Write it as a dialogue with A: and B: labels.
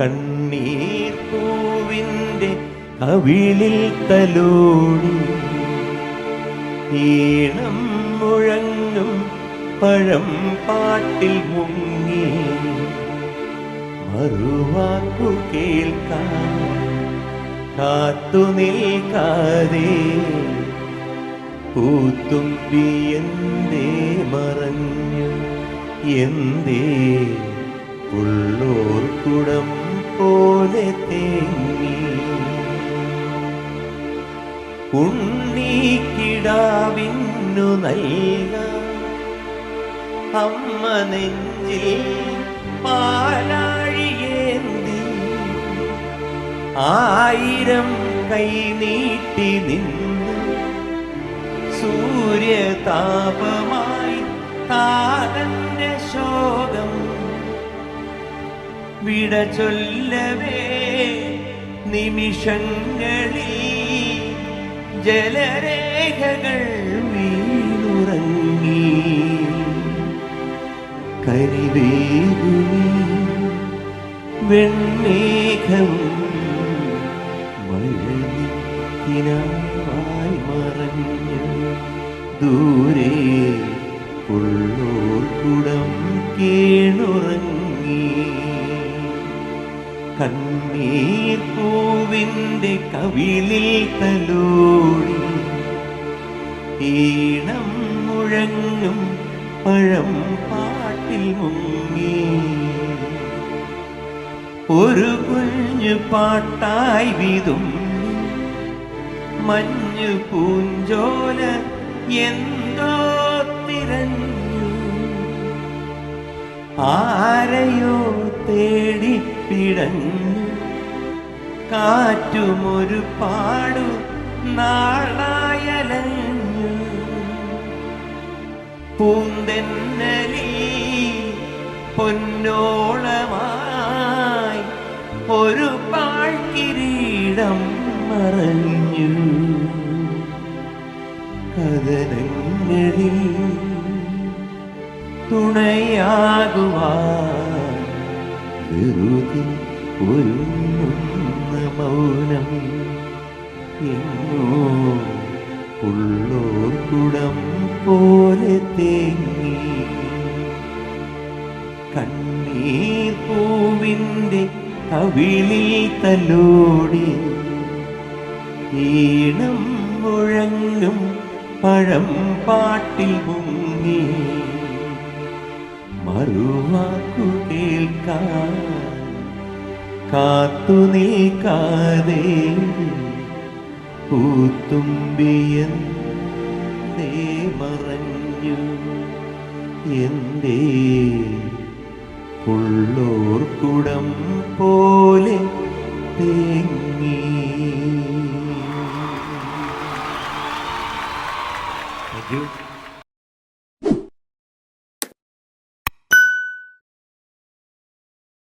A: കണ്ണീർ പൂവിന്റെ കവിളിൽ തലോടി ഈണം മുഴങ്ങും പഴം പാട്ടിൽ മുങ്ങി മറുവാക്കു കേൾക്കാൻ കാത്തു നിൽക്കാതെ പൂത്തുമ്പി എന്തേ മറഞ്ഞു എന്തേ ഉള്ളോർക്കുടം പോലെ തേങ്ങി. ഉണ്ണീക്കിടാവിന്നു നൽക അമ്മ നെഞ്ചിൽ പാലാഴിയേന്തി. ആയിരം കൈ നീട്ടി നിന്ന് സൂര്യതാപമായി താതന്റെ ശോകം വിട ചൊല്ലവേ നിമിഷങ്ങളിൽ ജലരേഖകൾ കരിവേഗുമി വെണ്ണേഘം മഴനിക്കിനായി മറഞ്ഞ ദൂരെ ഉള്ളോർ കുടം കേണുറങ്ങി കണ്ണീർ പൂവിന്റെ കവിളിൽ തലോടി. ഈണം മുഴങ്ങും പഴം പാട്ടിൽ മുങ്ങി. ഒരു കുഞ്ഞു പാട്ടായി വിതും. മഞ്ഞു പൂഞ്ചോല എന്തോ തിരഞ്ഞു. ആരെയോ തേടി പിടഞ്ഞു. കാറ്റുമൊരു പാടു നാളായലഞ്ഞു. പൂന്തെന്നലി പൊന്നോളമായി ഒരു പാഴ്കിരീടം മറഞ്ഞു. കഥനങ്ങളിൽ തുണയാകുവാൻ വെറുതെ ഒരുങ്ങുന്ന മൗനം എങ്ങോ ഉള്ളോർ കുടം പോലെ തേങ്ങി. പൂവിന്റെ കവിളിൽ തലോടി ഈണം മുഴങ്ങും പഴം പാട്ടിൽ മുങ്ങി മറുവാക്കു കേൾക്കാൻ കാത്തു നിൽക്കാതെ പൂത്തുമ്പിയൻ മറഞ്ഞു എന്തേ ഉള്ളോർ കുടം പോലെ തേങ്ങി Thank you.